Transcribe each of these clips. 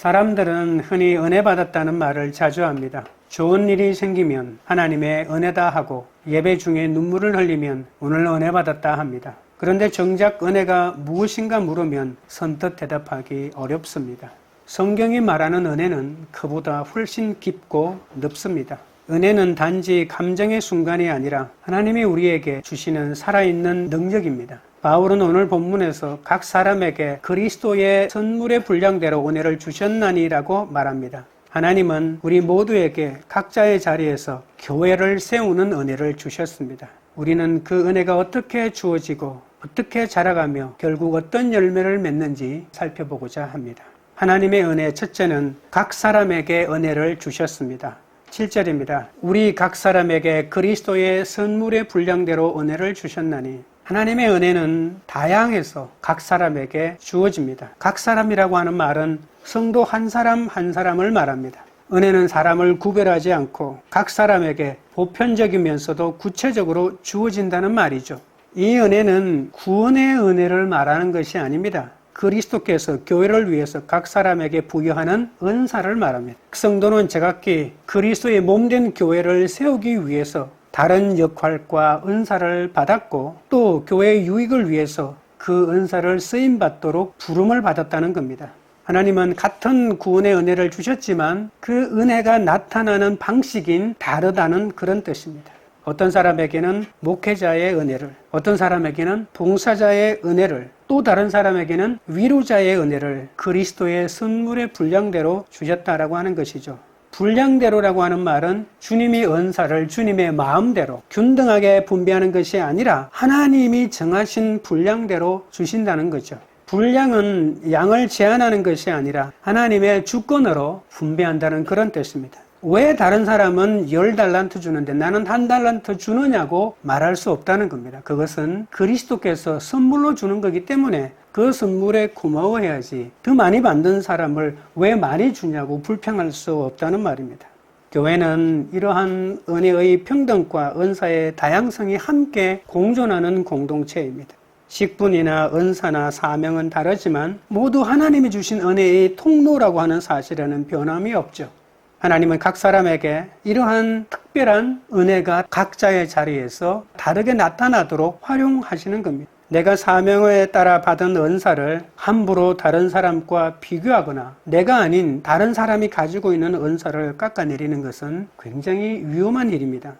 사람들은 흔히 은혜 받았다는 말을 자주 합니다. 좋은 일이 생기면 하나님의 은혜다 하고 예배 중에 눈물을 흘리면 오늘 은혜 받았다 합니다. 그런데 정작 은혜가 무엇인가 물으면 선뜻 대답하기 어렵습니다. 성경이 말하는 은혜는 그보다 훨씬 깊고 넓습니다. 은혜는 단지 감정의 순간이 아니라 하나님이 우리에게 주시는 살아있는 능력입니다. 바울은 오늘 본문에서 각 사람에게 그리스도의 선물의 분량대로 은혜를 주셨나니라고 말합니다. 하나님은 우리 모두에게 각자의 자리에서 교회를 세우는 은혜를 주셨습니다. 우리는 그 은혜가 어떻게 주어지고 어떻게 자라가며 결국 어떤 열매를 맺는지 살펴보고자 합니다. 하나님의 은혜 첫째는 각 사람에게 은혜를 주셨습니다. 7절입니다. 우리 각 사람에게 그리스도의 선물의 분량대로 은혜를 주셨나니 하나님의 은혜는 다양해서 각 사람에게 주어집니다. 각 사람이라고 하는 말은 성도 한 사람 한 사람을 말합니다. 은혜는 사람을 구별하지 않고 각 사람에게 보편적이면서도 구체적으로 주어진다는 말이죠. 이 은혜는 구원의 은혜를 말하는 것이 아닙니다. 그리스도께서 교회를 위해서 각 사람에게 부여하는 은사를 말합니다. 성도는 제각기 그리스도의 몸 된 교회를 세우기 위해서 다른 역할과 은사를 받았고 또 교회의 유익을 위해서 그 은사를 쓰임 받도록 부름을 받았다는 겁니다. 하나님은 같은 구원의 은혜를 주셨지만 그 은혜가 나타나는 방식인 다르다는 그런 뜻입니다. 어떤 사람에게는 목회자의 은혜를, 어떤 사람에게는 봉사자의 은혜를, 또 다른 사람에게는 위로자의 은혜를 그리스도의 선물의 분량대로 주셨다라고 하는 것이죠. 분량대로라고 하는 말은 주님이 은사를 주님의 마음대로 균등하게 분배하는 것이 아니라 하나님이 정하신 분량대로 주신다는 거죠. 분량은 양을 제한하는 것이 아니라 하나님의 주권으로 분배한다는 그런 뜻입니다. 왜 다른 사람은 열 달란트 주는데 나는 한 달란트 주느냐고 말할 수 없다는 겁니다. 그것은 그리스도께서 선물로 주는 거기 때문에 그 선물에 고마워해야지 더 많이 받는 사람을 왜 많이 주냐고 불평할 수 없다는 말입니다. 교회는 이러한 은혜의 평등과 은사의 다양성이 함께 공존하는 공동체입니다. 식분이나 은사나 사명은 다르지만 모두 하나님이 주신 은혜의 통로라고 하는 사실에는 변함이 없죠. 하나님은 각 사람에게 이러한 특별한 은혜가 각자의 자리에서 다르게 나타나도록 활용하시는 겁니다. 내가 사명에 따라 받은 은사를 함부로 다른 사람과 비교하거나 내가 아닌 다른 사람이 가지고 있는 은사를 깎아내리는 것은 굉장히 위험한 일입니다.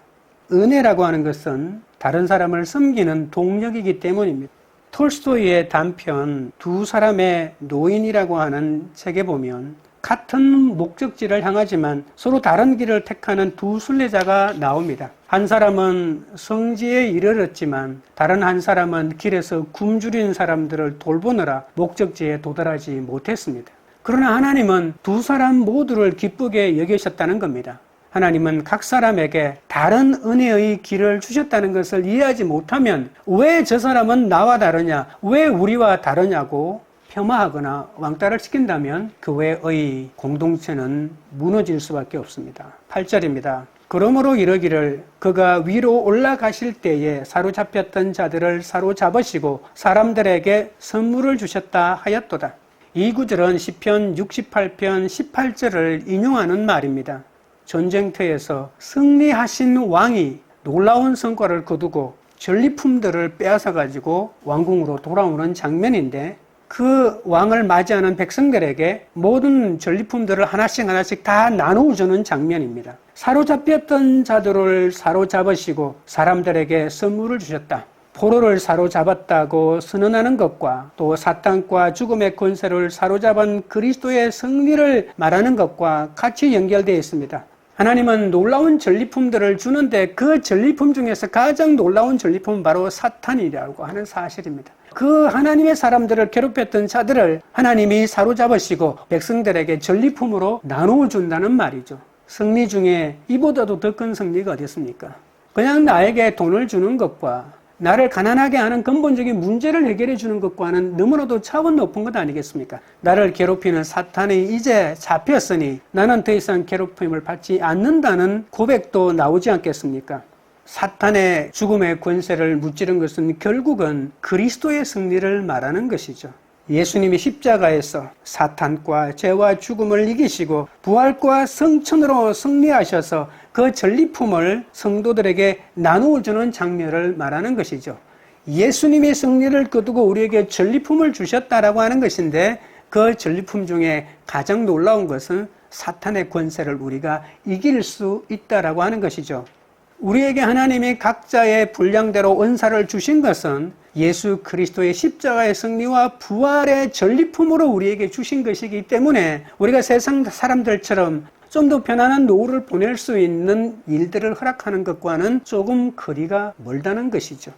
은혜라고 하는 것은 다른 사람을 섬기는 동력이기 때문입니다. 톨스토이의 단편 두 사람의 노인이라고 하는 책에 보면 같은 목적지를 향하지만 서로 다른 길을 택하는 두 순례자가 나옵니다. 한 사람은 성지에 이르렀지만 다른 한 사람은 길에서 굶주린 사람들을 돌보느라 목적지에 도달하지 못했습니다. 그러나 하나님은 두 사람 모두를 기쁘게 여기셨다는 겁니다. 하나님은 각 사람에게 다른 은혜의 길을 주셨다는 것을 이해하지 못하면 왜 저 사람은 나와 다르냐, 왜 우리와 다르냐고 폄하하거나 왕따를 시킨다면 교회의 공동체는 무너질 수밖에 없습니다. 8절입니다. 그러므로 이러기를 그가 위로 올라가실 때에 사로잡혔던 자들을 사로잡으시고 사람들에게 선물을 주셨다 하였도다. 이 구절은 시편 68편 18절을 인용하는 말입니다. 전쟁터에서 승리하신 왕이 놀라운 성과를 거두고 전리품들을 빼앗아 가지고 왕궁으로 돌아오는 장면인데 그 왕을 맞이하는 백성들에게 모든 전리품들을 하나씩 하나씩 다 나누어주는 장면입니다. 사로잡혔던 자들을 사로잡으시고 사람들에게 선물을 주셨다. 포로를 사로잡았다고 선언하는 것과 또 사탄과 죽음의 권세를 사로잡은 그리스도의 승리를 말하는 것과 같이 연결되어 있습니다. 하나님은 놀라운 전리품들을 주는데 그 전리품 중에서 가장 놀라운 전리품은 바로 사탄이라고 하는 사실입니다. 그 하나님의 사람들을 괴롭혔던 자들을 하나님이 사로잡으시고 백성들에게 전리품으로 나누어 준다는 말이죠. 승리 중에 이보다도 더 큰 승리가 어디 있습니까? 그냥 나에게 돈을 주는 것과 나를 가난하게 하는 근본적인 문제를 해결해 주는 것과는 너무나도 차원 높은 것 아니겠습니까? 나를 괴롭히는 사탄이 이제 잡혔으니 나는 더 이상 괴롭힘을 받지 않는다는 고백도 나오지 않겠습니까? 사탄의 죽음의 권세를 무찌른 것은 결국은 그리스도의 승리를 말하는 것이죠. 예수님이 십자가에서 사탄과 죄와 죽음을 이기시고 부활과 성천으로 승리하셔서 그 전리품을 성도들에게 나누어 주는 장면을 말하는 것이죠. 예수님의 승리를 거두고 우리에게 전리품을 주셨다라고 하는 것인데 그 전리품 중에 가장 놀라운 것은 사탄의 권세를 우리가 이길 수 있다라고 하는 것이죠. 우리에게 하나님이 각자의 분량대로 은사를 주신 것은 예수 그리스도의 십자가의 승리와 부활의 전리품으로 우리에게 주신 것이기 때문에 우리가 세상 사람들처럼 좀 더 편안한 노후를 보낼 수 있는 일들을 허락하는 것과는 조금 거리가 멀다는 것이죠.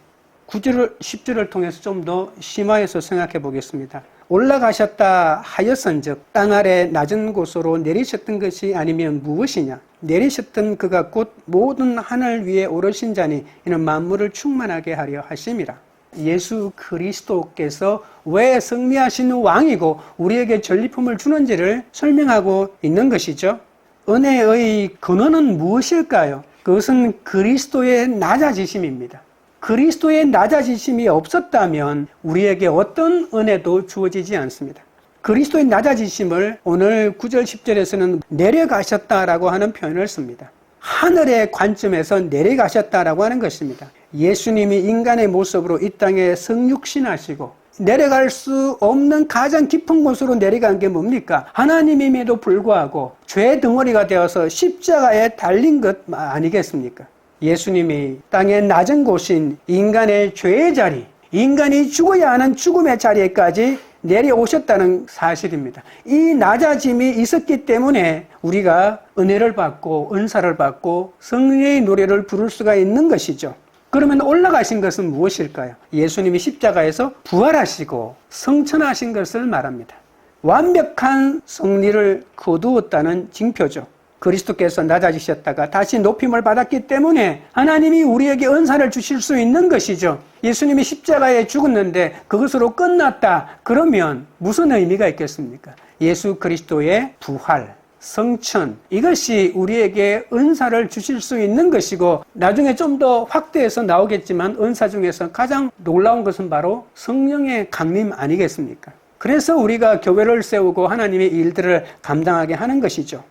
9절, 10절을 통해서 좀 더 심화해서 생각해 보겠습니다. 올라가셨다 하였은 즉 땅 아래 낮은 곳으로 내리셨던 것이 아니면 무엇이냐? 내리셨던 그가 곧 모든 하늘 위에 오르신 자니 이는 만물을 충만하게 하려 하심이라. 예수 그리스도께서 왜 승리하신 왕이고 우리에게 전리품을 주는지를 설명하고 있는 것이죠. 은혜의 근원은 무엇일까요? 그것은 그리스도의 낮아지심입니다. 그리스도의 낮아지심이 없었다면 우리에게 어떤 은혜도 주어지지 않습니다. 그리스도의 낮아지심을 오늘 9절 10절에서는 내려가셨다라고 하는 표현을 씁니다. 하늘의 관점에서 내려가셨다라고 하는 것입니다. 예수님이 인간의 모습으로 이 땅에 성육신하시고 내려갈 수 없는 가장 깊은 곳으로 내려간 게 뭡니까? 하나님임에도 불구하고 죄 덩어리가 되어서 십자가에 달린 것 아니겠습니까? 예수님이 땅의 낮은 곳인 인간의 죄의 자리, 인간이 죽어야 하는 죽음의 자리에까지 내려오셨다는 사실입니다. 이 낮아짐이 있었기 때문에 우리가 은혜를 받고 은사를 받고 성령의 노래를 부를 수가 있는 것이죠. 그러면 올라가신 것은 무엇일까요? 예수님이 십자가에서 부활하시고 성천하신 것을 말합니다. 완벽한 승리를 거두었다는 징표죠. 그리스도께서 낮아지셨다가 다시 높임을 받았기 때문에 하나님이 우리에게 은사를 주실 수 있는 것이죠. 예수님이 십자가에 죽었는데 그것으로 끝났다. 그러면 무슨 의미가 있겠습니까? 예수 그리스도의 부활, 성천 이것이 우리에게 은사를 주실 수 있는 것이고 나중에 좀 더 확대해서 나오겠지만 은사 중에서 가장 놀라운 것은 바로 성령의 강림 아니겠습니까? 그래서 우리가 교회를 세우고 하나님의 일들을 감당하게 하는 것이죠.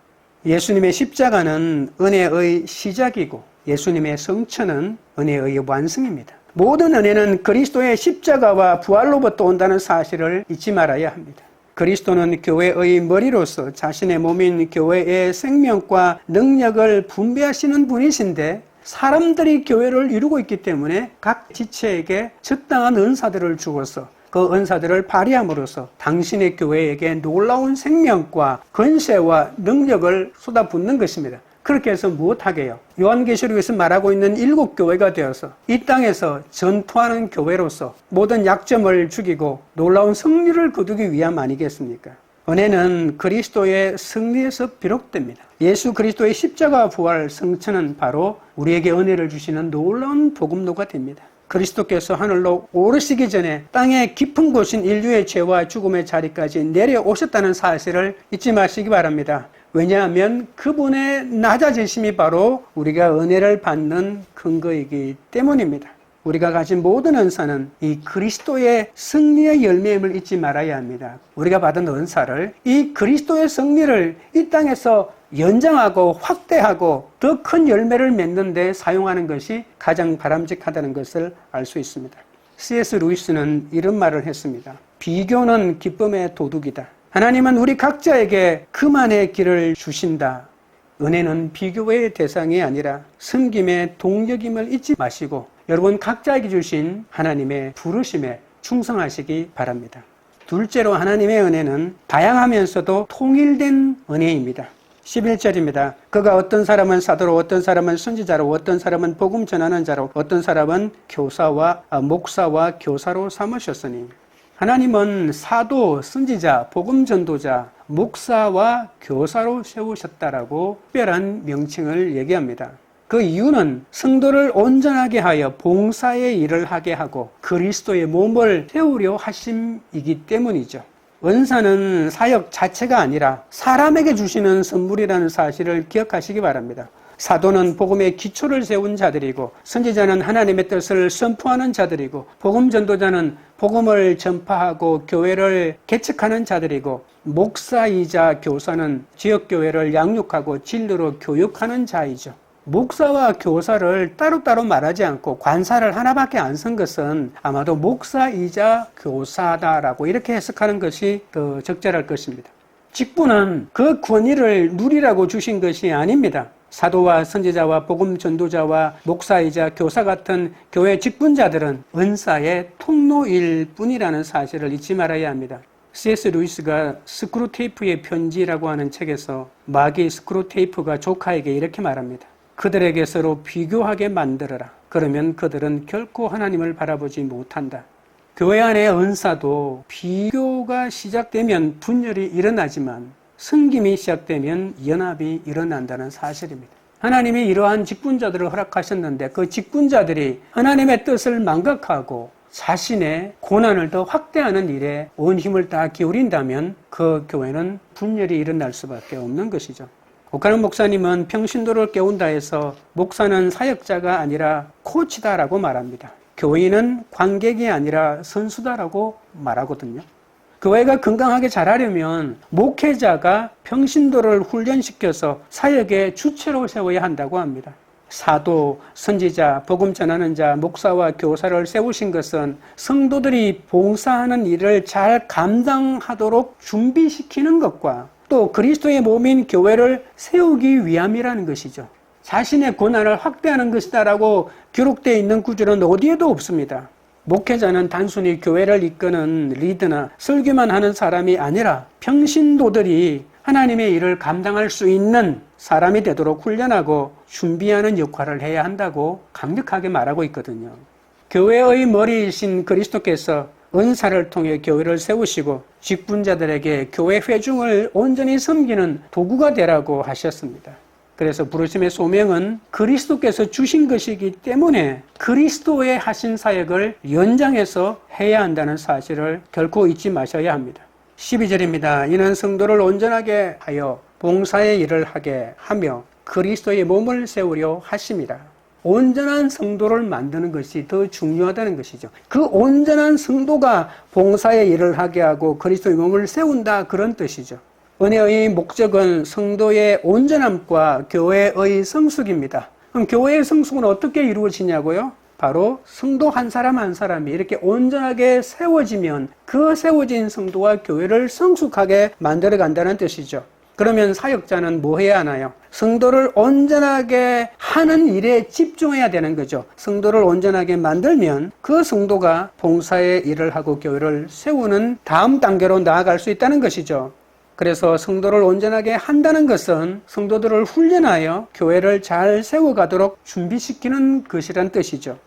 예수님의 십자가는 은혜의 시작이고 예수님의 성천은 은혜의 완성입니다. 모든 은혜는 그리스도의 십자가와 부활로부터 온다는 사실을 잊지 말아야 합니다. 그리스도는 교회의 머리로서 자신의 몸인 교회의 생명과 능력을 분배하시는 분이신데 사람들이 교회를 이루고 있기 때문에 각 지체에게 적당한 은사들을 주어서 그 은사들을 발휘함으로써 당신의 교회에게 놀라운 생명과 권세와 능력을 쏟아붓는 것입니다. 그렇게 해서 무엇하게요? 요한계시록에서 말하고 있는 일곱 교회가 되어서 이 땅에서 전투하는 교회로서 모든 약점을 죽이고 놀라운 승리를 거두기 위함 아니겠습니까? 은혜는 그리스도의 승리에서 비롯됩니다. 예수 그리스도의 십자가 부활 성천은 바로 우리에게 은혜를 주시는 놀라운 복음로가 됩니다. 그리스도께서 하늘로 오르시기 전에 땅의 깊은 곳인 인류의 죄와 죽음의 자리까지 내려오셨다는 사실을 잊지 마시기 바랍니다. 왜냐하면 그분의 낮아지심이 바로 우리가 은혜를 받는 근거이기 때문입니다. 우리가 가진 모든 은사는 이 그리스도의 승리의 열매임을 잊지 말아야 합니다. 우리가 받은 은사를 이 그리스도의 승리를 이 땅에서 연장하고 확대하고 더 큰 열매를 맺는 데 사용하는 것이 가장 바람직하다는 것을 알 수 있습니다. C.S. 루이스는 이런 말을 했습니다. 비교는 기쁨의 도둑이다. 하나님은 우리 각자에게 그만의 길을 주신다. 은혜는 비교의 대상이 아니라 섬김의 동력임을 잊지 마시고 여러분 각자에게 주신 하나님의 부르심에 충성하시기 바랍니다. 둘째로 하나님의 은혜는 다양하면서도 통일된 은혜입니다. 11절입니다. 그가 어떤 사람은 사도로, 어떤 사람은 선지자로, 어떤 사람은 복음 전하는 자로, 어떤 사람은 교사와 아, 목사와 교사로 삼으셨으니 하나님은 사도, 선지자, 복음 전도자, 목사와 교사로 세우셨다라고 특별한 명칭을 얘기합니다. 그 이유는 성도를 온전하게 하여 봉사의 일을 하게 하고 그리스도의 몸을 세우려 하심이기 때문이죠. 은사는 사역 자체가 아니라 사람에게 주시는 선물이라는 사실을 기억하시기 바랍니다. 사도는 복음의 기초를 세운 자들이고 선지자는 하나님의 뜻을 선포하는 자들이고 복음 전도자는 복음을 전파하고 교회를 개척하는 자들이고 목사이자 교사는 지역 교회를 양육하고 진리로 교육하는 자이죠. 목사와 교사를 따로따로 말하지 않고 관사를 하나밖에 안 쓴 것은 아마도 목사이자 교사다라고 이렇게 해석하는 것이 더 적절할 것입니다. 직분은 그 권위를 누리라고 주신 것이 아닙니다. 사도와 선지자와 복음 전도자와 목사이자 교사 같은 교회 직분자들은 은사의 통로일 뿐이라는 사실을 잊지 말아야 합니다. C.S. 루이스가 스크루테이프의 편지라고 하는 책에서 마귀 스크루테이프가 조카에게 이렇게 말합니다. 그들에게 서로 비교하게 만들어라. 그러면 그들은 결코 하나님을 바라보지 못한다. 교회 안의 은사도 비교가 시작되면 분열이 일어나지만 승김이 시작되면 연합이 일어난다는 사실입니다. 하나님이 이러한 직분자들을 허락하셨는데 그 직분자들이 하나님의 뜻을 망각하고 자신의 고난을 더 확대하는 일에 온 힘을 다 기울인다면 그 교회는 분열이 일어날 수밖에 없는 것이죠. 오카는 목사님은 평신도를 깨운다 해서 목사는 사역자가 아니라 코치다라고 말합니다. 교인은 관객이 아니라 선수다라고 말하거든요. 교회가 건강하게 자라려면 목회자가 평신도를 훈련시켜서 사역의 주체로 세워야 한다고 합니다. 사도, 선지자, 복음 전하는 자, 목사와 교사를 세우신 것은 성도들이 봉사하는 일을 잘 감당하도록 준비시키는 것과 또 그리스도의 몸인 교회를 세우기 위함이라는 것이죠. 자신의 고난을 확대하는 것이다라고 기록되어 있는 구절은 어디에도 없습니다. 목회자는 단순히 교회를 이끄는 리드나 설교만 하는 사람이 아니라 평신도들이 하나님의 일을 감당할 수 있는 사람이 되도록 훈련하고 준비하는 역할을 해야 한다고 강력하게 말하고 있거든요. 교회의 머리이신 그리스도께서 은사를 통해 교회를 세우시고 직분자들에게 교회 회중을 온전히 섬기는 도구가 되라고 하셨습니다. 그래서 부르심의 소명은 그리스도께서 주신 것이기 때문에 그리스도의 하신 사역을 연장해서 해야 한다는 사실을 결코 잊지 마셔야 합니다. 12절입니다. 이는 성도를 온전하게 하여 봉사의 일을 하게 하며 그리스도의 몸을 세우려 하심이라. 온전한 성도를 만드는 것이 더 중요하다는 것이죠. 그 온전한 성도가 봉사의 일을 하게 하고 그리스도의 몸을 세운다 그런 뜻이죠. 은혜의 목적은 성도의 온전함과 교회의 성숙입니다. 그럼 교회의 성숙은 어떻게 이루어지냐고요? 바로 성도 한 사람 한 사람이 이렇게 온전하게 세워지면 그 세워진 성도와 교회를 성숙하게 만들어 간다는 뜻이죠. 그러면 사역자는 뭐 해야 하나요? 성도를 온전하게 하는 일에 집중해야 되는 거죠. 성도를 온전하게 만들면 그 성도가 봉사의 일을 하고 교회를 세우는 다음 단계로 나아갈 수 있다는 것이죠. 그래서 성도를 온전하게 한다는 것은 성도들을 훈련하여 교회를 잘 세워가도록 준비시키는 것이란 뜻이죠.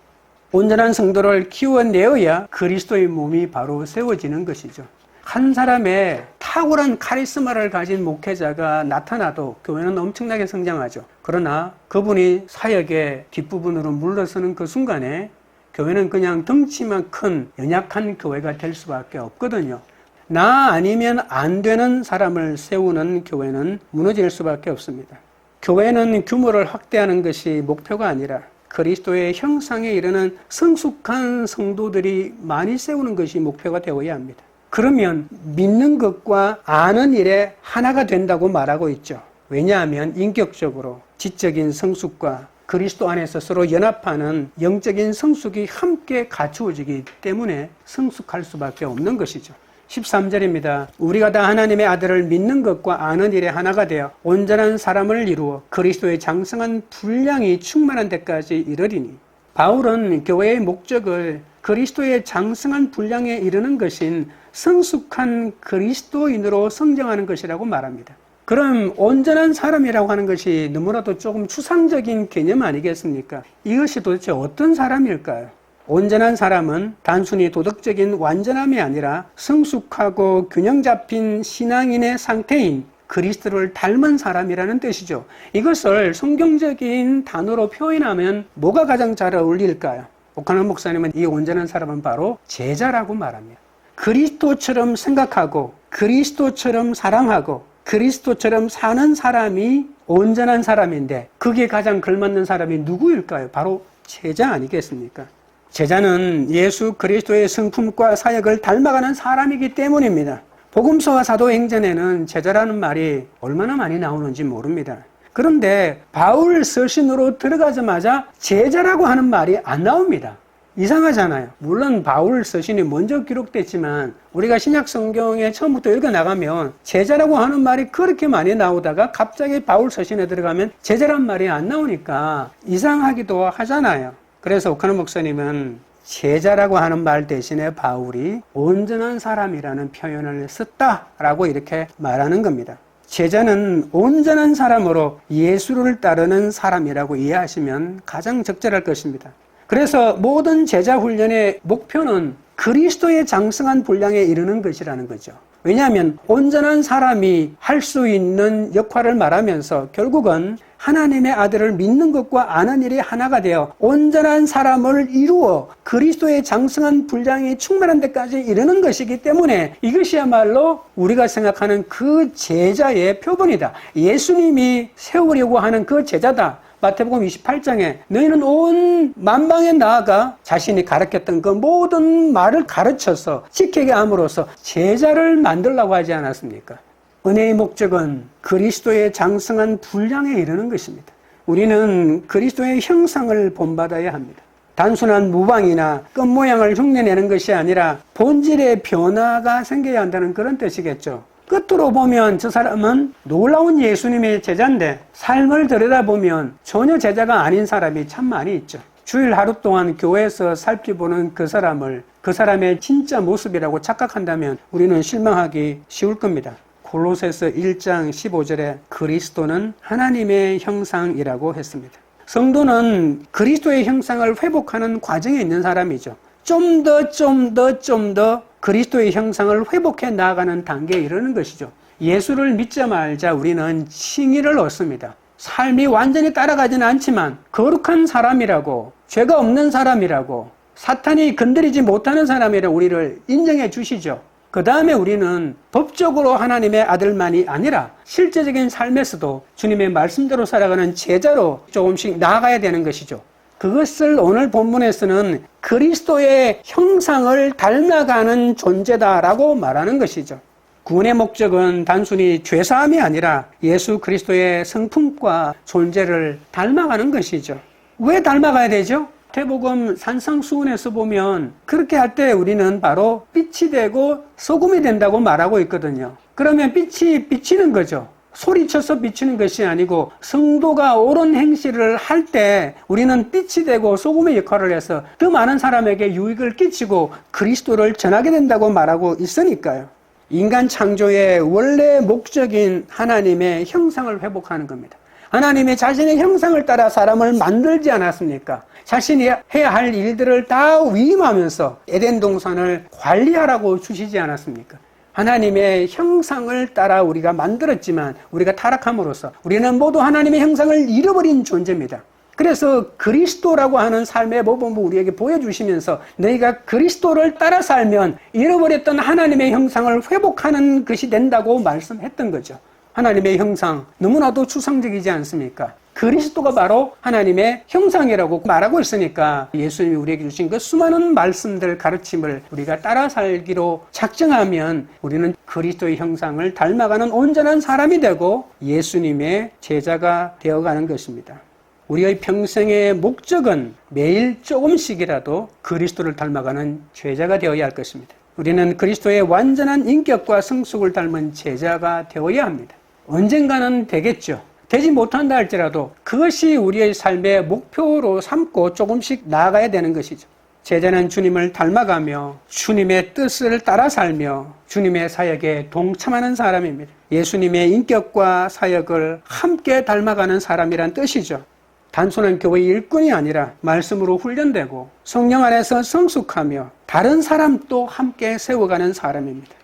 온전한 성도를 키워내어야 그리스도의 몸이 바로 세워지는 것이죠. 한 사람의 탁월한 카리스마를 가진 목회자가 나타나도 교회는 엄청나게 성장하죠. 그러나 그분이 사역의 뒷부분으로 물러서는 그 순간에 교회는 그냥 덩치만 큰 연약한 교회가 될 수밖에 없거든요. 나 아니면 안 되는 사람을 세우는 교회는 무너질 수밖에 없습니다. 교회는 규모를 확대하는 것이 목표가 아니라 그리스도의 형상에 이르는 성숙한 성도들이 많이 세우는 것이 목표가 되어야 합니다. 그러면 믿는 것과 아는 일에 하나가 된다고 말하고 있죠. 왜냐하면 인격적으로 지적인 성숙과 그리스도 안에서 서로 연합하는 영적인 성숙이 함께 갖추어지기 때문에 성숙할 수밖에 없는 것이죠. 13절입니다. 우리가 다 하나님의 아들을 믿는 것과 아는 일에 하나가 되어 온전한 사람을 이루어 그리스도의 장성한 분량이 충만한 데까지 이르리니 바울은 교회의 목적을 그리스도의 장성한 분량에 이르는 것인 성숙한 그리스도인으로 성장하는 것이라고 말합니다. 그럼 온전한 사람이라고 하는 것이 너무나도 조금 추상적인 개념 아니겠습니까? 이것이 도대체 어떤 사람일까요? 온전한 사람은 단순히 도덕적인 완전함이 아니라 성숙하고 균형 잡힌 신앙인의 상태인 그리스도를 닮은 사람이라는 뜻이죠. 이것을 성경적인 단어로 표현하면 뭐가 가장 잘 어울릴까요? 오카는 목사님은 이 온전한 사람은 바로 제자라고 말합니다. 그리스도처럼 생각하고 그리스도처럼 사랑하고 그리스도처럼 사는 사람이 온전한 사람인데 그게 가장 걸맞는 사람이 누구일까요? 바로 제자 아니겠습니까? 제자는 예수 그리스도의 성품과 사역을 닮아가는 사람이기 때문입니다. 복음서와 사도행전에는 제자라는 말이 얼마나 많이 나오는지 모릅니다. 그런데 바울 서신으로 들어가자마자 제자라고 하는 말이 안 나옵니다. 이상하잖아요. 물론 바울 서신이 먼저 기록됐지만 우리가 신약 성경에 처음부터 읽어 나가면 제자라고 하는 말이 그렇게 많이 나오다가 갑자기 바울 서신에 들어가면 제자란 말이 안 나오니까 이상하기도 하잖아요. 그래서 오카노 목사님은 제자라고 하는 말 대신에 바울이 온전한 사람이라는 표현을 썼다라고 이렇게 말하는 겁니다. 제자는 온전한 사람으로 예수를 따르는 사람이라고 이해하시면 가장 적절할 것입니다. 그래서 모든 제자 훈련의 목표는 그리스도의 장성한 분량에 이르는 것이라는 거죠. 왜냐하면 온전한 사람이 할 수 있는 역할을 말하면서 결국은 하나님의 아들을 믿는 것과 아는 일이 하나가 되어 온전한 사람을 이루어 그리스도의 장성한 분량이 충만한 데까지 이르는 것이기 때문에 이것이야말로 우리가 생각하는 그 제자의 표본이다. 예수님이 세우려고 하는 그 제자다. 마태복음 28장에 너희는 온 만방에 나아가 자신이 가르쳤던 그 모든 말을 가르쳐서 지키게 함으로써 제자를 만들라고 하지 않았습니까? 은혜의 목적은 그리스도의 장성한 분량에 이르는 것입니다. 우리는 그리스도의 형상을 본받아야 합니다. 단순한 무방이나 끝 모양을 흉내내는 것이 아니라 본질의 변화가 생겨야 한다는 그런 뜻이겠죠. 끝으로 보면 저 사람은 놀라운 예수님의 제자인데 삶을 들여다보면 전혀 제자가 아닌 사람이 참 많이 있죠. 주일 하루 동안 교회에서 살펴보는 그 사람을 그 사람의 진짜 모습이라고 착각한다면 우리는 실망하기 쉬울 겁니다. 골로새서 1장 15절에 그리스도는 하나님의 형상이라고 했습니다. 성도는 그리스도의 형상을 회복하는 과정에 있는 사람이죠. 좀 더, 좀 더, 좀 더 그리스도의 형상을 회복해 나아가는 단계에 이르는 것이죠. 예수를 믿자 말자 우리는 칭의를 얻습니다. 삶이 완전히 따라가지는 않지만 거룩한 사람이라고 죄가 없는 사람이라고 사탄이 건드리지 못하는 사람이라고 우리를 인정해 주시죠. 그 다음에 우리는 법적으로 하나님의 아들만이 아니라 실제적인 삶에서도 주님의 말씀대로 살아가는 제자로 조금씩 나아가야 되는 것이죠. 그것을 오늘 본문에서는 그리스도의 형상을 닮아가는 존재다라고 말하는 것이죠. 구원의 목적은 단순히 죄사함이 아니라 예수 그리스도의 성품과 존재를 닮아가는 것이죠. 왜 닮아가야 되죠? 태복음 산상수훈에서 보면 그렇게 할 때 우리는 바로 빛이 되고 소금이 된다고 말하고 있거든요. 그러면 빛이 비치는 거죠. 소리쳐서 비치는 것이 아니고 성도가 옳은 행실을 할 때 우리는 빛이 되고 소금의 역할을 해서 더 많은 사람에게 유익을 끼치고 그리스도를 전하게 된다고 말하고 있으니까요. 인간 창조의 원래 목적인 하나님의 형상을 회복하는 겁니다. 하나님의 자신의 형상을 따라 사람을 만들지 않았습니까? 자신이 해야 할 일들을 다 위임하면서 에덴 동산을 관리하라고 주시지 않았습니까? 하나님의 형상을 따라 우리가 만들었지만 우리가 타락함으로써 우리는 모두 하나님의 형상을 잃어버린 존재입니다. 그래서 그리스도라고 하는 삶의 모범을 우리에게 보여주시면서 너희가 그리스도를 따라 살면 잃어버렸던 하나님의 형상을 회복하는 것이 된다고 말씀했던 거죠. 하나님의 형상 너무나도 추상적이지 않습니까? 그리스도가 바로 하나님의 형상이라고 말하고 있으니까 예수님이 우리에게 주신 그 수많은 말씀들 가르침을 우리가 따라 살기로 작정하면 우리는 그리스도의 형상을 닮아가는 온전한 사람이 되고 예수님의 제자가 되어가는 것입니다. 우리의 평생의 목적은 매일 조금씩이라도 그리스도를 닮아가는 제자가 되어야 할 것입니다. 우리는 그리스도의 완전한 인격과 성숙을 닮은 제자가 되어야 합니다. 언젠가는 되겠죠. 되지 못한다 할지라도 그것이 우리의 삶의 목표로 삼고 조금씩 나아가야 되는 것이죠. 제자는 주님을 닮아가며 주님의 뜻을 따라 살며 주님의 사역에 동참하는 사람입니다. 예수님의 인격과 사역을 함께 닮아가는 사람이란 뜻이죠. 단순한 교회 일꾼이 아니라 말씀으로 훈련되고 성령 안에서 성숙하며 다른 사람도 함께 세워가는 사람입니다.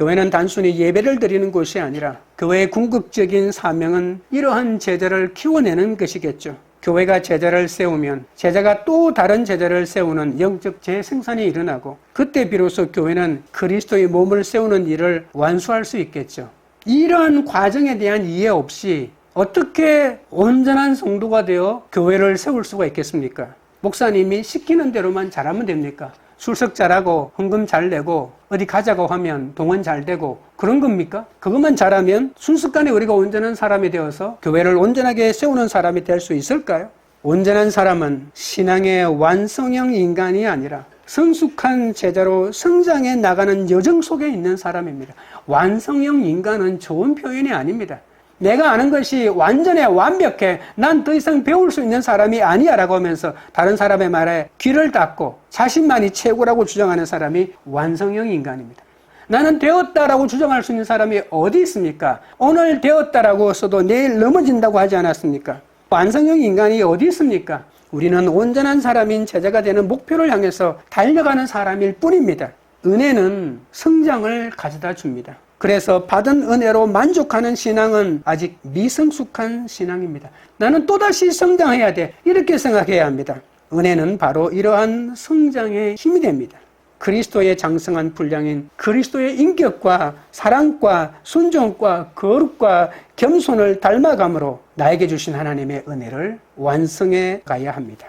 교회는 단순히 예배를 드리는 곳이 아니라 교회의 궁극적인 사명은 이러한 제자를 키워내는 것이겠죠. 교회가 제자를 세우면 제자가 또 다른 제자를 세우는 영적 재생산이 일어나고 그때 비로소 교회는 그리스도의 몸을 세우는 일을 완수할 수 있겠죠. 이러한 과정에 대한 이해 없이 어떻게 온전한 성도가 되어 교회를 세울 수가 있겠습니까? 목사님이 시키는 대로만 잘하면 됩니까? 출석 잘하고 헌금 잘 내고 어디 가자고 하면 동원 잘 되고 그런 겁니까? 그것만 잘하면 순식간에 우리가 온전한 사람이 되어서 교회를 온전하게 세우는 사람이 될 수 있을까요? 온전한 사람은 신앙의 완성형 인간이 아니라 성숙한 제자로 성장해 나가는 여정 속에 있는 사람입니다. 완성형 인간은 좋은 표현이 아닙니다. 내가 아는 것이 완전해 완벽해 난 더 이상 배울 수 있는 사람이 아니야 라고 하면서 다른 사람의 말에 귀를 닫고 자신만이 최고라고 주장하는 사람이 완성형 인간입니다. 나는 되었다라고 주장할 수 있는 사람이 어디 있습니까? 오늘 되었다라고 써도 내일 넘어진다고 하지 않았습니까? 완성형 인간이 어디 있습니까? 우리는 온전한 사람인 제자가 되는 목표를 향해서 달려가는 사람일 뿐입니다. 은혜는 성장을 가져다 줍니다. 그래서 받은 은혜로 만족하는 신앙은 아직 미성숙한 신앙입니다. 나는 또다시 성장해야 돼. 이렇게 생각해야 합니다. 은혜는 바로 이러한 성장의 힘이 됩니다. 그리스도의 장성한 분량인 그리스도의 인격과 사랑과 순종과 거룩과 겸손을 닮아감으로 나에게 주신 하나님의 은혜를 완성해 가야 합니다.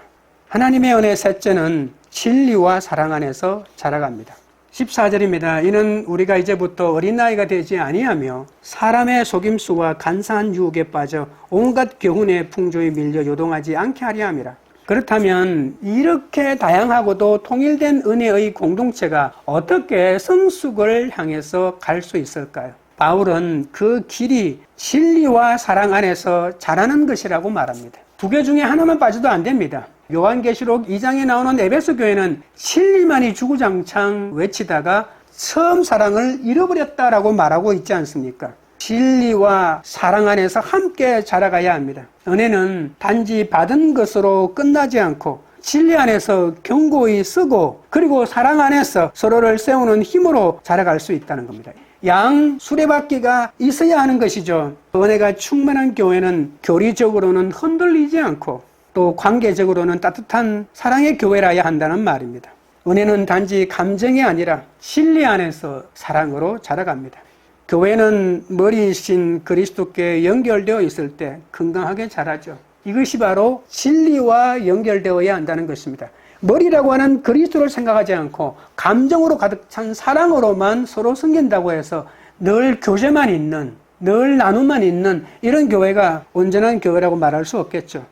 하나님의 은혜 셋째는 진리와 사랑 안에서 자라갑니다. 14절입니다. 이는 우리가 이제부터 어린아이가 되지 아니하며 사람의 속임수와 간사한 유혹에 빠져 온갖 교훈의 풍조에 밀려 요동하지 않게 하려 함이라. 그렇다면 이렇게 다양하고도 통일된 은혜의 공동체가 어떻게 성숙을 향해서 갈 수 있을까요? 바울은 그 길이 진리와 사랑 안에서 자라는 것이라고 말합니다. 두 개 중에 하나만 빠져도 안 됩니다. 요한계시록 2장에 나오는 에베소 교회는 진리만이 주구장창 외치다가 처음 사랑을 잃어버렸다라고 말하고 있지 않습니까? 진리와 사랑 안에서 함께 자라가야 합니다. 은혜는 단지 받은 것으로 끝나지 않고 진리 안에서 경고히 쓰고 그리고 사랑 안에서 서로를 세우는 힘으로 자라갈 수 있다는 겁니다. 양 수레바퀴가 있어야 하는 것이죠. 은혜가 충만한 교회는 교리적으로는 흔들리지 않고 또 관계적으로는 따뜻한 사랑의 교회라야 한다는 말입니다. 은혜는 단지 감정이 아니라 진리 안에서 사랑으로 자라갑니다. 교회는 머리이신 그리스도께 연결되어 있을 때 건강하게 자라죠. 이것이 바로 진리와 연결되어야 한다는 것입니다. 머리라고 하는 그리스도를 생각하지 않고 감정으로 가득 찬 사랑으로만 서로 섬긴다고 해서 늘 교제만 있는, 늘 나눔만 있는 이런 교회가 온전한 교회라고 말할 수 없겠죠.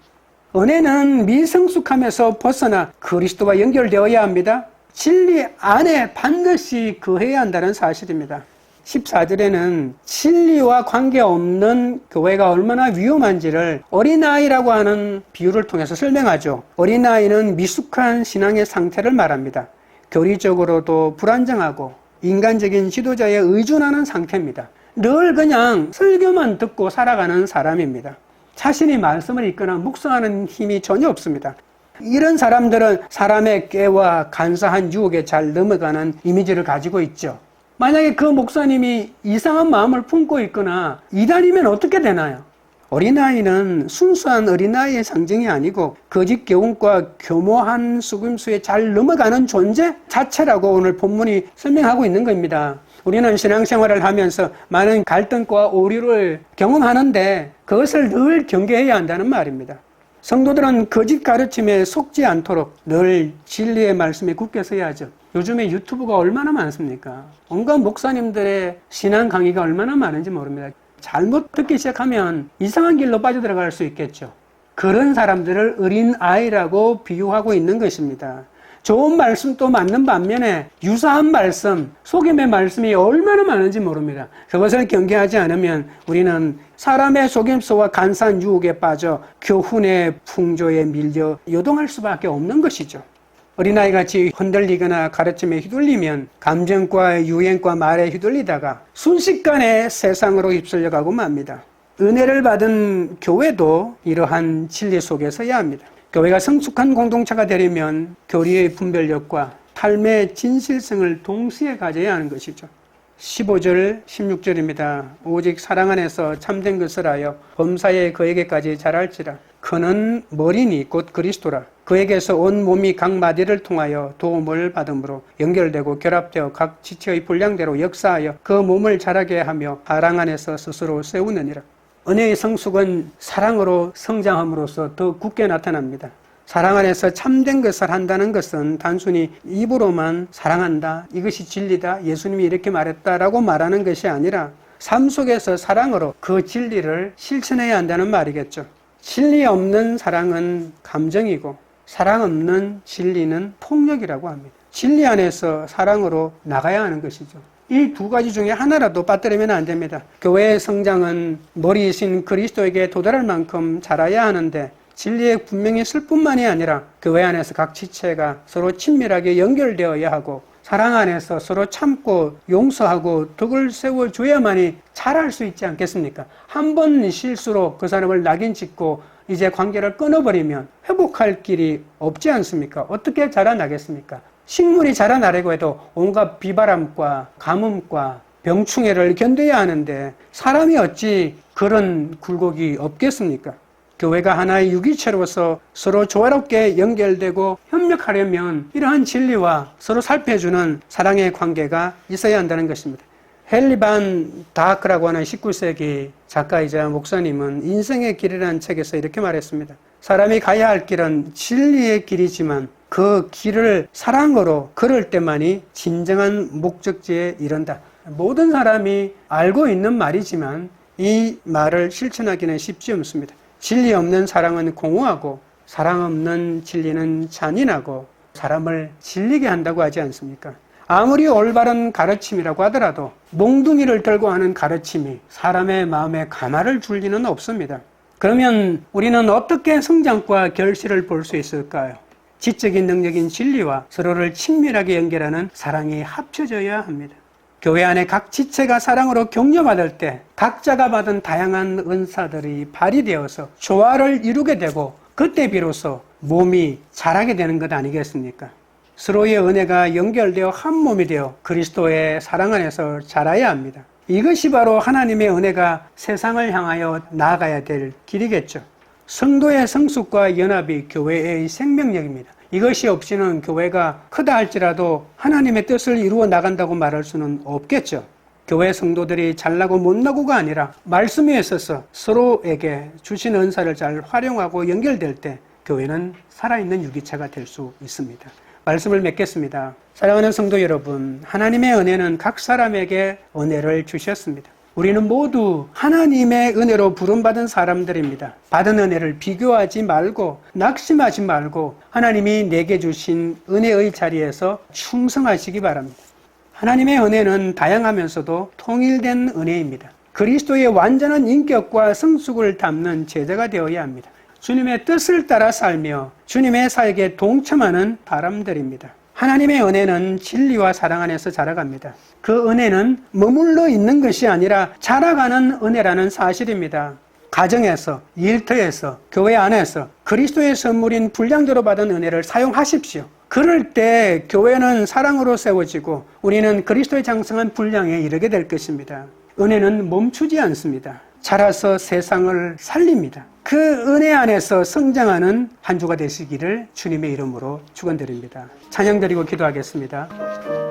은혜는 미성숙함에서 벗어나 그리스도와 연결되어야 합니다. 진리 안에 반드시 거해야 한다는 사실입니다. 14절에는 진리와 관계없는 교회가 얼마나 위험한지를 어린아이라고 하는 비유를 통해서 설명하죠. 어린아이는 미숙한 신앙의 상태를 말합니다. 교리적으로도 불안정하고 인간적인 지도자에 의존하는 상태입니다. 늘 그냥 설교만 듣고 살아가는 사람입니다. 자신이 말씀을 읽거나 묵상하는 힘이 전혀 없습니다. 이런 사람들은 사람의 깨와 간사한 유혹에 잘 넘어가는 이미지를 가지고 있죠. 만약에 그 목사님이 이상한 마음을 품고 있거나 이단이면 어떻게 되나요? 어린아이는 순수한 어린아이의 상징이 아니고 거짓 교훈과 교모한 수금수에 잘 넘어가는 존재 자체라고 오늘 본문이 설명하고 있는 겁니다. 우리는 신앙생활을 하면서 많은 갈등과 오류를 경험하는데 그것을 늘 경계해야 한다는 말입니다. 성도들은 거짓 가르침에 속지 않도록 늘 진리의 말씀에 굳게 서야죠. 요즘에 유튜브가 얼마나 많습니까? 온갖 목사님들의 신앙 강의가 얼마나 많은지 모릅니다. 잘못 듣기 시작하면 이상한 길로 빠져들어갈 수 있겠죠. 그런 사람들을 어린 아이라고 비유하고 있는 것입니다. 좋은 말씀도 맞는 반면에 유사한 말씀, 속임의 말씀이 얼마나 많은지 모릅니다. 그것을 경계하지 않으면 우리는 사람의 속임수와 간산 유혹에 빠져 교훈의 풍조에 밀려 요동할 수밖에 없는 것이죠. 어린아이 같이 흔들리거나 가르침에 휘둘리면 감정과 유행과 말에 휘둘리다가 순식간에 세상으로 휩쓸려 가고 맙니다. 은혜를 받은 교회도 이러한 진리 속에 서야 합니다. 교회가 성숙한 공동체가 되려면 교리의 분별력과 삶의 진실성을 동시에 가져야 하는 것이죠. 15절, 16절입니다. 오직 사랑 안에서 참된 것을 하여 범사에 그에게까지 자랄지라. 그는 머리니 곧 그리스도라. 그에게서 온 몸이 각 마디를 통하여 도움을 받음으로 연결되고 결합되어 각 지체의 분량대로 역사하여 그 몸을 자라게 하며 사랑 안에서 스스로 세우느니라. 은혜의 성숙은 사랑으로 성장함으로써 더 굳게 나타납니다. 사랑 안에서 참된 것을 한다는 것은 단순히 입으로만 사랑한다, 이것이 진리다, 예수님이 이렇게 말했다라고 말하는 것이 아니라 삶 속에서 사랑으로 그 진리를 실천해야 한다는 말이겠죠. 진리 없는 사랑은 감정이고 사랑 없는 진리는 폭력이라고 합니다. 진리 안에서 사랑으로 나가야 하는 것이죠. 이 두 가지 중에 하나라도 빠뜨리면 안 됩니다. 교회의 성장은 머리이신 그리스도에게 도달할 만큼 자라야 하는데 진리에 분명히 쓸 뿐만이 아니라 교회 안에서 각 지체가 서로 친밀하게 연결되어야 하고 사랑 안에서 서로 참고 용서하고 덕을 세워줘야만이 잘할 수 있지 않겠습니까? 한 번 실수로 그 사람을 낙인 찍고 이제 관계를 끊어버리면 회복할 길이 없지 않습니까? 어떻게 자라나겠습니까? 식물이 자라나려고 해도 온갖 비바람과 가뭄과 병충해를 견뎌야 하는데 사람이 어찌 그런 굴곡이 없겠습니까? 교회가 하나의 유기체로서 서로 조화롭게 연결되고 협력하려면 이러한 진리와 서로 살펴주는 사랑의 관계가 있어야 한다는 것입니다. 헨리반 다하크라고 하는 19세기 작가이자 목사님은 인생의 길이라는 책에서 이렇게 말했습니다. 사람이 가야 할 길은 진리의 길이지만 그 길을 사랑으로 걸을 때만이 진정한 목적지에 이른다. 모든 사람이 알고 있는 말이지만 이 말을 실천하기는 쉽지 않습니다. 진리 없는 사랑은 공허하고 사랑 없는 진리는 잔인하고 사람을 질리게 한다고 하지 않습니까? 아무리 올바른 가르침이라고 하더라도 몽둥이를 들고 하는 가르침이 사람의 마음에 가마를 줄 리는 없습니다. 그러면 우리는 어떻게 성장과 결실을 볼 수 있을까요? 지적인 능력인 진리와 서로를 친밀하게 연결하는 사랑이 합쳐져야 합니다. 교회 안에 각 지체가 사랑으로 격려받을 때 각자가 받은 다양한 은사들이 발휘되어서 조화를 이루게 되고 그때 비로소 몸이 자라게 되는 것 아니겠습니까? 서로의 은혜가 연결되어 한 몸이 되어 그리스도의 사랑 안에서 자라야 합니다. 이것이 바로 하나님의 은혜가 세상을 향하여 나아가야 될 길이겠죠. 성도의 성숙과 연합이 교회의 생명력입니다. 이것이 없이는 교회가 크다 할지라도 하나님의 뜻을 이루어 나간다고 말할 수는 없겠죠. 교회 성도들이 잘나고 못나고가 아니라 말씀 위에 서서 서로에게 주신 은사를 잘 활용하고 연결될 때 교회는 살아있는 유기체가 될 수 있습니다. 말씀을 맺겠습니다. 사랑하는 성도 여러분, 하나님의 은혜는 각 사람에게 은혜를 주셨습니다. 우리는 모두 하나님의 은혜로 부름받은 사람들입니다. 받은 은혜를 비교하지 말고 낙심하지 말고 하나님이 내게 주신 은혜의 자리에서 충성하시기 바랍니다. 하나님의 은혜는 다양하면서도 통일된 은혜입니다. 그리스도의 완전한 인격과 성숙을 담는 제자가 되어야 합니다. 주님의 뜻을 따라 살며 주님의 사역에 동참하는 사람들입니다. 하나님의 은혜는 진리와 사랑 안에서 자라갑니다. 그 은혜는 머물러 있는 것이 아니라 자라가는 은혜라는 사실입니다. 가정에서, 일터에서, 교회 안에서 그리스도의 선물인 분량대로 받은 은혜를 사용하십시오. 그럴 때 교회는 사랑으로 세워지고 우리는 그리스도의 장성한 분량에 이르게 될 것입니다. 은혜는 멈추지 않습니다. 자라서 세상을 살립니다. 그 은혜 안에서 성장하는 한 주가 되시기를 주님의 이름으로 축원드립니다. 찬양 드리고 기도하겠습니다.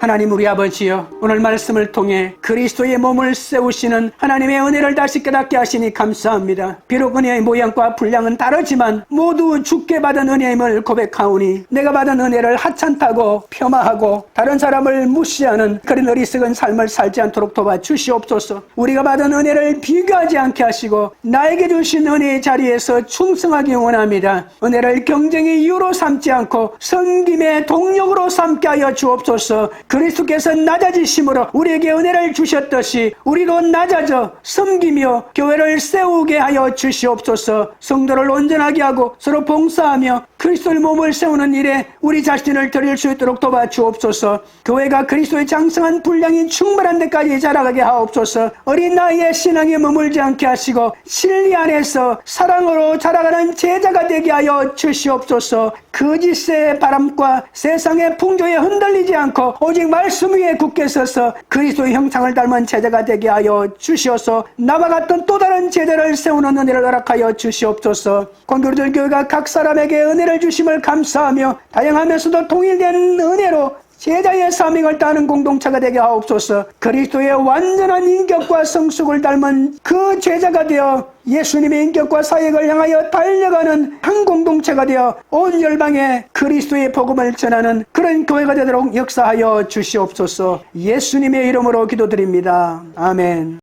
하나님 우리 아버지여 오늘 말씀을 통해 그리스도의 몸을 세우시는 하나님의 은혜를 다시 깨닫게 하시니 감사합니다. 비록 은혜의 모양과 분량은 다르지만 모두 죽게 받은 은혜임을 고백하오니 내가 받은 은혜를 하찮다고 폄하하고 다른 사람을 무시하는 그런 어리석은 삶을 살지 않도록 도와주시옵소서. 우리가 받은 은혜를 비교하지 않게 하시고 나에게 주신 은혜의 자리에서 충성하기 원합니다. 은혜를 경쟁의 이유로 삼지 않고 섬김의 동력으로 삼게 하여 주옵소서. 그리스도께서 낮아지심으로 우리에게 은혜를 주셨듯이 우리도 낮아져 섬기며 교회를 세우게 하여 주시옵소서. 성도를 온전하게 하고 서로 봉사하며 그리스도의 몸을 세우는 일에 우리 자신을 드릴 수 있도록 도와주옵소서. 교회가 그리스도의 장성한 분량이 충만한 데까지 자라가게 하옵소서. 어린 나이에 신앙에 머물지 않게 하시고 진리 안에서 사랑으로 자라가는 제자가 되게 하여 주시옵소서. 거짓의 바람과 세상의 풍조에 흔들리지 않고 오직 말씀 위에 굳게 서서 그리스도의 형상을 닮은 제자가 되게 하여 주시옵소서 나와 같은 또 다른 제자를 세우는 은혜를 허락하여 주시옵소서. 공교리들 교회가 각 사람에게 은혜를 주심을 감사하며 다양하면서도 통일된 은혜로 제자의 사명을 따는 공동체가 되게 하옵소서 그리스도의 완전한 인격과 성숙을 닮은 그 제자가 되어 예수님의 인격과 사역을 향하여 달려가는 한 공동체가 되어 온 열방에 그리스도의 복음을 전하는 그런 교회가 되도록 역사하여 주시옵소서 예수님의 이름으로 기도드립니다. 아멘.